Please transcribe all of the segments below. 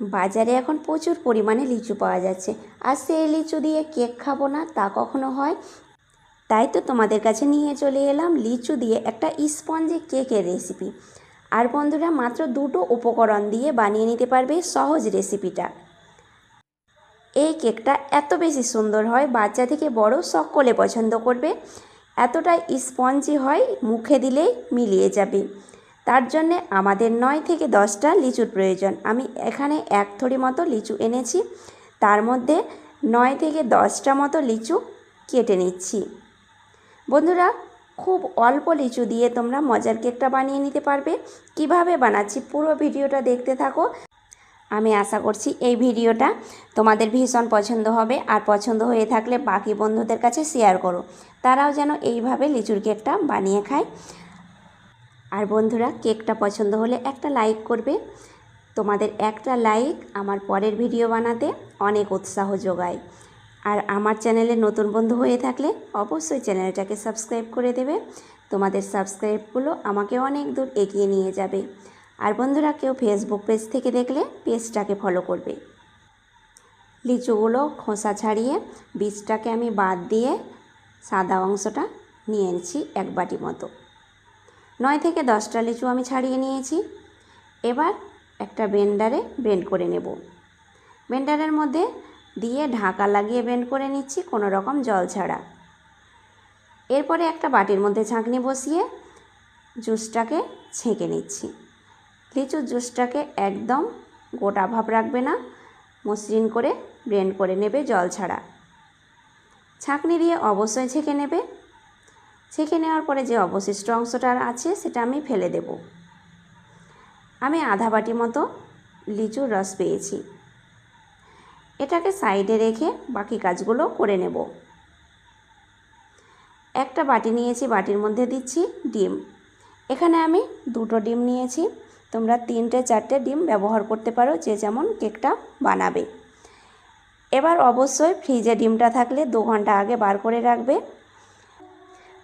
বাজারে এখন প্রচুর পরিমাণে লিচু পাওয়া যাচ্ছে। আর সেই লিচু দিয়ে কেক খাব না, তা কখনো হয়? তাই তো তোমাদের কাছে নিয়ে চলে এলাম লিচু দিয়ে একটা স্পঞ্জি কেকের রেসিপি। আর বন্ধুরা, মাত্র দুটো উপকরণ দিয়ে বানিয়ে নিতে পারবে সহজ রেসিপিটা। এই কেকটা এত বেশি সুন্দর হয়, বাচ্চা থেকে বড় সকলে পছন্দ করবে। এতটা স্পঞ্জি হয়, মুখে দিলেই মিলিয়ে যাবে। তার জন্যে আমাদের নয় থেকে দশটা লিচুর প্রয়োজন। আমি এখানে এক থড়ি মতো লিচু এনেছি। তার মধ্যে নয় থেকে দশটা মতো লিচু কেটে নিচ্ছি। বন্ধুরা, খুব অল্প লিচু দিয়ে তোমরা মজার কেকটা বানিয়ে নিতে পারবে। কীভাবে বানাচ্ছি পুরো ভিডিওটা দেখতে থাকো। আমি আশা করছি এই ভিডিওটা তোমাদের ভীষণ পছন্দ হবে। আর পছন্দ হয়ে থাকলে বাকি বন্ধুদের কাছে শেয়ার করো। তারাও যেন এইভাবে লিচুর কেকটা বানিয়ে খায়। আর বন্ধুরা, কেকটা পছন্দ হলে একটা লাইক করবে। তোমাদের একটা লাইক আমার পরের ভিডিও বানাতে অনেক উৎসাহ যোগায়। আর আমার চ্যানেলে নতুন বন্ধু হয়ে থাকলে অবশ্যই চ্যানেলটাকে সাবস্ক্রাইব করে দেবে। তোমাদের সাবস্ক্রাইবগুলো আমাকে অনেক দূর এগিয়ে নিয়ে যাবে। আর বন্ধুরা, কেউ ফেসবুক পেজ থেকে দেখলে পেজটাকে ফলো করবে। লিচুগুলো খোসা ছাড়িয়ে বীজটাকে আমি বাদ দিয়ে সাদা অংশটা নিয়ে নিচ্ছি এক বাটি মতো। নয় থেকে দশটা লিচু আমি ছাড়িয়ে নিয়েছি। এবার একটা ব্লেন্ডারে ব্লেন্ড করে নেব। ব্লেন্ডারের মধ্যে দিয়ে ঢাকা লাগিয়ে ব্লেন্ড করে নিচ্ছি কোনো রকম জল ছাড়া। এরপরে একটা বাটির মধ্যে ছাঁকনি বসিয়ে জুসটাকে ছেঁকে নিচ্ছি। লিচুর জুসটাকে একদম গোটা ভাব রাখবে না, মসৃণ করে ব্লেন্ড করে নেবে জল ছাড়া। ছাঁকনি দিয়ে অবশ্যই ছেঁকে নেবে। ছেঁকে নেওয়ার পরে যে অবশিষ্ট অংশটা আছে, সেটা আমি ফেলে দেব। আমি আধা বাটি মতো লিচুর রস পেয়েছি। এটাকে সাইডে রেখে বাকি কাজগুলো করে নেব। একটা বাটি নিয়েছি, বাটির মধ্যে দিচ্ছি ডিম। এখানে আমি দুটো ডিম নিয়েছি। তোমরা তিনটে, চারটে ডিম ব্যবহার করতে পারো, যে যেমন কেকটা বানাবে। এবার অবশ্যই ফ্রিজে ডিমটা থাকলে দু ঘণ্টা আগে বার করে রাখবে।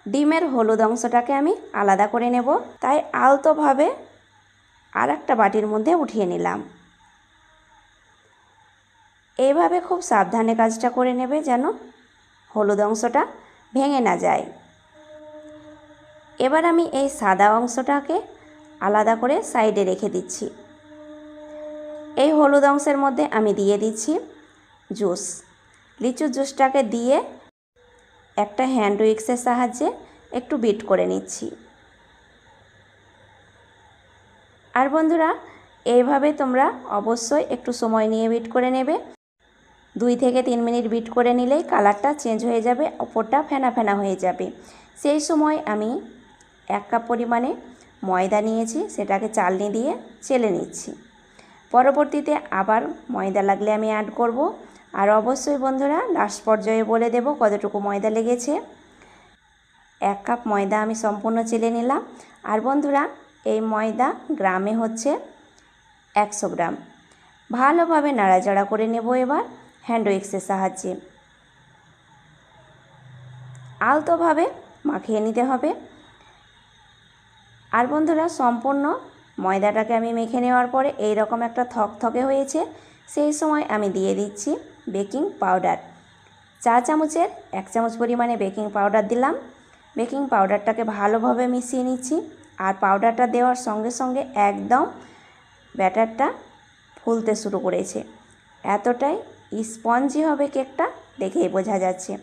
ডিমের হলুদ অংশটাকে আমি আলাদা করে নেব। তাই আলতোভাবে আর একটা বাটির মধ্যে উঠিয়ে নিলাম। এইভাবে খুব সাবধানে কাজটা করে নেবে যেন হলুদ অংশটা ভেঙে না যায়। এবার আমি এই সাদা অংশটাকে আলাদা করে সাইডে রেখে দিচ্ছি। এই হলুদ অংশের মধ্যে আমি দিয়ে দিচ্ছি জুস। লিচুর জুসটাকে দিয়ে একটা হ্যান্ড উইক্সের সাহায্যে একটু বিট করে নিচ্ছি। আর বন্ধুরা, এইভাবে তোমরা অবশ্যই একটু সময় নিয়ে বিট করে নেবে। দুই থেকে তিন মিনিট বিট করে নিলেই কালারটা চেঞ্জ হয়ে যাবে, ওপরটা ফেনা ফেনা হয়ে যাবে। সেই সময় আমি এক কাপ পরিমাণে ময়দা নিয়েছি, সেটাকে চালনি দিয়ে চেলে নিচ্ছি। পরবর্তীতে আবার ময়দা লাগলে আমি অ্যাড করব। আর অবশ্যই বন্ধুরা লাস্ট পর্যায়ে বলে দেব কতটুকু ময়দা লেগেছে। এক কাপ ময়দা আমি সম্পূর্ণ চেলে নিলাম। আর বন্ধুরা, এই ময়দা গ্রামে হচ্ছে একশো গ্রাম। ভালোভাবে নাড়াচাড়া করে নেব এবার হ্যান্ড উইক্সের সাহায্যে। আলতোভাবে মাখিয়ে নিতে হবে। আর বন্ধুরা, সম্পূর্ণ ময়দাটাকে আমি মেখে নেওয়ার পরে এই রকম একটা থকথকে হয়েছে, সেই সময় আমি দিয়ে দিচ্ছি। Baking powder. চা চামচের এক চামচ পরিমাণে বেকিং পাউডার দিলাম। বেকিং পাউডারটাকে ভালোভাবে মিশিয়ে নিচ্ছি আর পাউডারটা দেওয়ার সঙ্গে সঙ্গে একদম ব্যাটারটা ফুলতে শুরু করেছে। এতটাই স্পঞ্জি হবে কেকটা দেখেই বোঝা যাচ্ছে।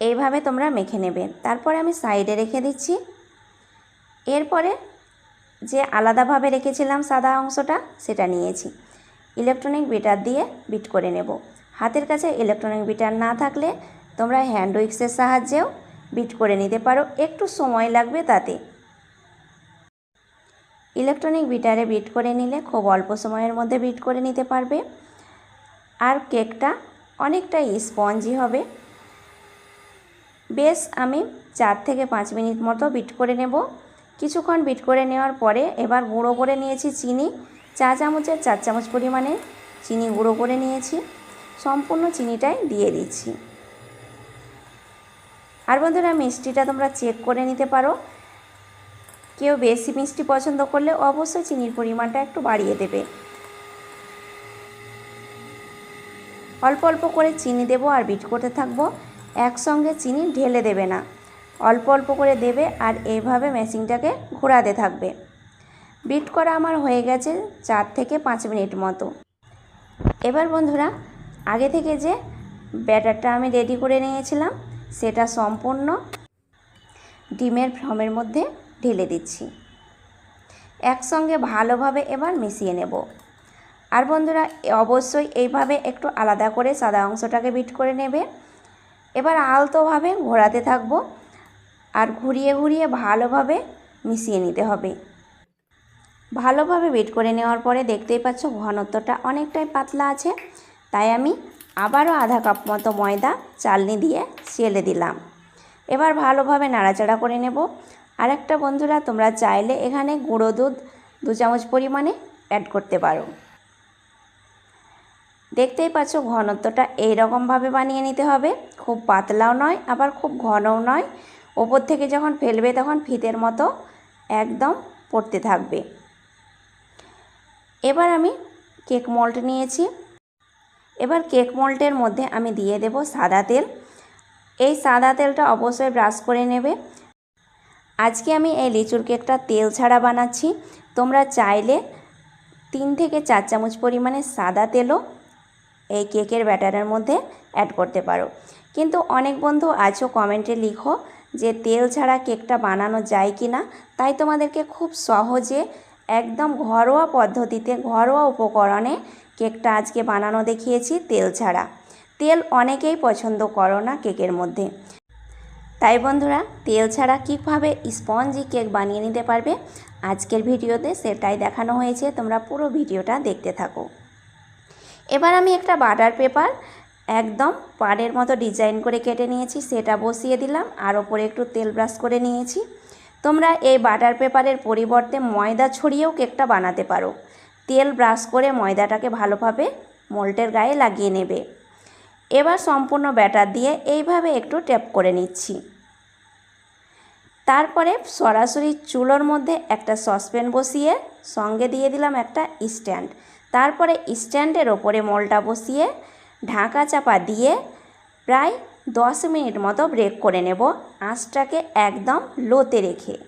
এইভাবে তোমরা মেখে নেবে। তারপরে আমি সাইডে রেখে দিচ্ছি। এরপরে যে আলাদাভাবে রেখেছিলাম সাদা অংশটা সেটা নিয়েছি। ইলেকট্রনিক বিটার দিয়ে বিট করে নেব। হাতের কাছে ইলেকট্রনিক বিটার না থাকলে তোমরা হ্যান্ড উইক্সের সাহায্যেও বিট করে নিতে পারো। একটু সময় লাগবে তাতে। ইলেকট্রনিক বিটারে বিট করে নিলে খুব অল্প সময়ের মধ্যে বিট করে নিতে পারবে। আর কেকটা অনেকটা স্পঞ্জি হবে। বেশ, আমি চার থেকে পাঁচ মিনিট মতো বিট করে নেব। কিছুক্ষণ বিট করে নেওয়ার পরে এবার গুঁড়ো করে নিয়েছি চিনি। চা চামচের চার চামচ পরিমাণে চিনি গুঁড়ো করে নিয়েছি। সম্পূর্ণ চিনিটাই দিয়ে দিচ্ছি। আর বন্ধুরা, মিষ্টিটা তোমরা চেক করে নিতে পারো। কেউ বেশি মিষ্টি পছন্দ করলে অবশ্যই চিনির পরিমাণটা একটু বাড়িয়ে দেবে। অল্প অল্প করে চিনি দেবো আর বিট করতে থাকব। একসঙ্গে চিনি ঢেলে দেবে না। অল্প অল্প করে দেবে আর এইভাবে মেশিনটাকে ঘোরাতে থাকবে। বিট করা আমার হয়ে গেছে চার থেকে পাঁচ মিনিট মতো। এবার বন্ধুরা আগে থেকে যে ব্যাটারটা আমি রেডি করে নিয়েছিলাম, সেটা সম্পূর্ণ ডিমের ফ্রমের মধ্যে ঢেলে দিচ্ছি। একসঙ্গে ভালোভাবে এবার মিশিয়ে নেব। আর বন্ধুরা, অবশ্যই এইভাবে একটু আলাদা করে সাদা অংশটাকে বিট করে নেবে। এবার আলতোভাবে ঘোরাতে থাকব আর ঘুরিয়ে ঘুরিয়ে ভালোভাবে মিশিয়ে নিতে হবে। ভালোভাবে বিট করে নেওয়ার পরে দেখতেই পাচ্ছ ঘনত্বটা অনেকটাই পাতলা আছে। তাই আমি আবারও আধা কাপ মতো ময়দা, চালনি দিয়ে চেলে দিলাম। এবার ভালোভাবে নাড়াচাড়া করে নেব। আর একটা বন্ধুরা, তোমরা চাইলে এখানে গুঁড়ো দুধ দু চামচ পরিমাণে অ্যাড করতে পারো। দেখতেই পাচ্ছ ঘনত্বটা এই রকমভাবে বানিয়ে নিতে হবে। খুব পাতলাও নয়, আবার খুব ঘনও নয়। ওপর থেকে যখন ফেলবে তখন ফিতের মতো একদম পড়তে থাকবে। এবার আমি কেক মল্ট নিয়েছি। এবার কেক মল্টের মধ্যে আমি দিয়ে দেব সাদা তেল। এই সাদা তেলটা অবশ্যই ব্রাশ করে নেবে। আজকে আমি এই লিচুর কেকটা তেল ছাড়া বানাচ্ছি। তোমরা চাইলে তিন থেকে চার চামচ পরিমাণে সাদা তেলও এই কেকের ব্যাটারের মধ্যে অ্যাড করতে পারো। কিন্তু অনেক বন্ধু আজও কমেন্টে লিখো যে তেল ছাড়া কেকটা বানানো যায় কি না তাই তোমাদেরকে খুব সহজে একদম ঘরোয়া পদ্ধতিতে, ঘরোয়া উপকরণে কেকটা আজকে বানানো দেখিয়েছি তেল ছাড়া। তেল অনেকেই পছন্দ করো না কেকের মধ্যে। তাই বন্ধুরা, তেল ছাড়া কীভাবে স্পঞ্জি কেক বানিয়ে নিতে পারবে আজকের ভিডিওতে সেটাই দেখানো হয়েছে, তোমরা পুরো ভিডিওটা দেখতে থাকো। এবার আমি একটা বাটার পেপার একদম পাড়ের মতো ডিজাইন করে কেটে নিয়েছি, সেটা বসিয়ে দিলাম, আর ওপরে একটু তেল ব্রাশ করে নিয়েছি। তোমরা এই বাটার পেপারের পরিবর্তে ময়দা ছড়িয়েও কেকটা বানাতে পারো। তেল ব্রাশ করে ময়দাটাকে ভালোভাবে মোল্টের গায়ে লাগিয়ে নেবে। এবার সম্পূর্ণ ব্যাটার দিয়ে এইভাবে একটু ট্যাপ করে নিচ্ছি। তারপরে সরাসরি চুলোর মধ্যে একটা সসপ্যান বসিয়ে সঙ্গে দিয়ে দিলাম একটা স্ট্যান্ড। তারপরে স্ট্যান্ডের ওপরে মোলটা বসিয়ে ঢাকা চাপা দিয়ে প্রায় দশ মিনিট মতো ব্রেক করে নেব। আঁচটাকে একদম লোতে রেখে।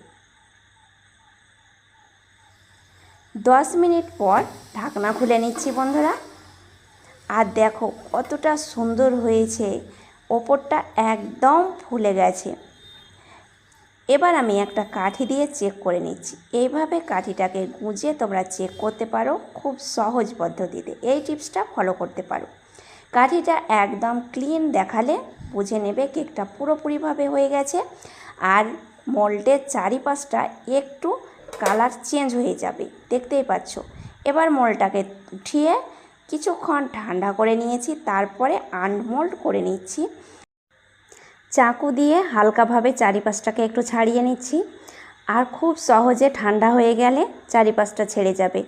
দশ মিনিট পর ঢাকনা খুলে নিচ্ছি বন্ধুরা। আর দেখো কতটা সুন্দর হয়েছে। ওপরটা একদম ফুলে গেছে। এবার আমি একটা কাঠি দিয়ে চেক করে নিচ্ছি। এইভাবে কাঠিটাকে গুঁজে তোমরা চেক করতে পারো খুব সহজ পদ্ধতিতে। এই টিপসটা ফলো করতে পারো। কাঠিটা একদম ক্লিন দেখালে বুঝে নেবে কেকটা পুরোপুরিভাবে হয়ে গেছে। আর মোল্ডের চারিপাশটা একটু কালার চেঞ্জ হয়ে যাবে, দেখতেই পাচ্ছ। এবার মোলটাকে উঠিয়ে কিছুক্ষণ ঠান্ডা করে নিয়েছি, তারপরে আনমোল্ড করে নিচ্ছি। চাকু দিয়ে হালকাভাবে চারিপাশটাকে একটু ছাড়িয়ে নিচ্ছি। আর খুব সহজে ঠান্ডা হয়ে গেলে চারিপাশটা ছেড়ে যাবে।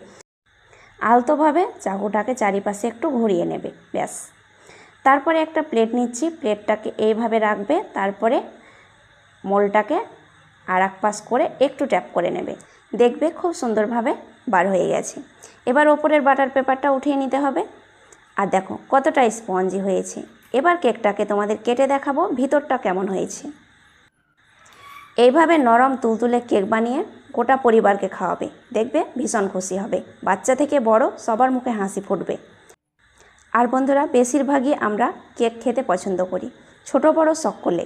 আলতোভাবে চাকুটাকে চারিপাশে একটু ঘুরিয়ে নেবে, ব্যাস। তারপরে একটা প্লেট নিচ্ছি প্লেটটাকে এইভাবে রাখবে, তারপরে মোলটাকে আর এক পাশ করে একটু ট্যাপ করে নেবে। দেখবে খুব সুন্দরভাবে বার হয়ে গেছে। এবার ওপরের বাটার পেপারটা উঠিয়ে নিতে হবে। আর দেখো কতটা স্পঞ্জি হয়েছে। এবার কেকটাকে তোমাদের কেটে দেখাবো ভিতরটা কেমন হয়েছে। এইভাবে নরম তুলতুলে কেক বানিয়ে গোটা পরিবারকে খাওয়াবে। দেখবে ভীষণ খুশি হবে। বাচ্চা থেকে বড় সবার মুখে হাসি ফুটবে। আর বন্ধুরা, বেশিরভাগই আমরা কেক খেতে পছন্দ করি, ছোট বড় সকলে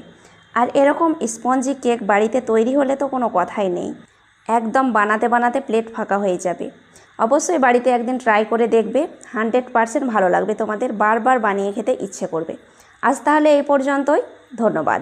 আর এরকম স্পঞ্জি কেক বাড়িতে তৈরি হলে তো কোনো কথাই নেই। একদম বানাতে বানাতে প্লেট ফাঁকা হয়ে যাবে। অবশ্যই বাড়িতে একদিন ট্রাই করে দেখবে, হানড্রেড পারসেন্ট ভালো লাগবে তোমাদের বারবার বানিয়ে খেতে ইচ্ছে করবে। আজ তাহলে এই পর্যন্তই, ধন্যবাদ।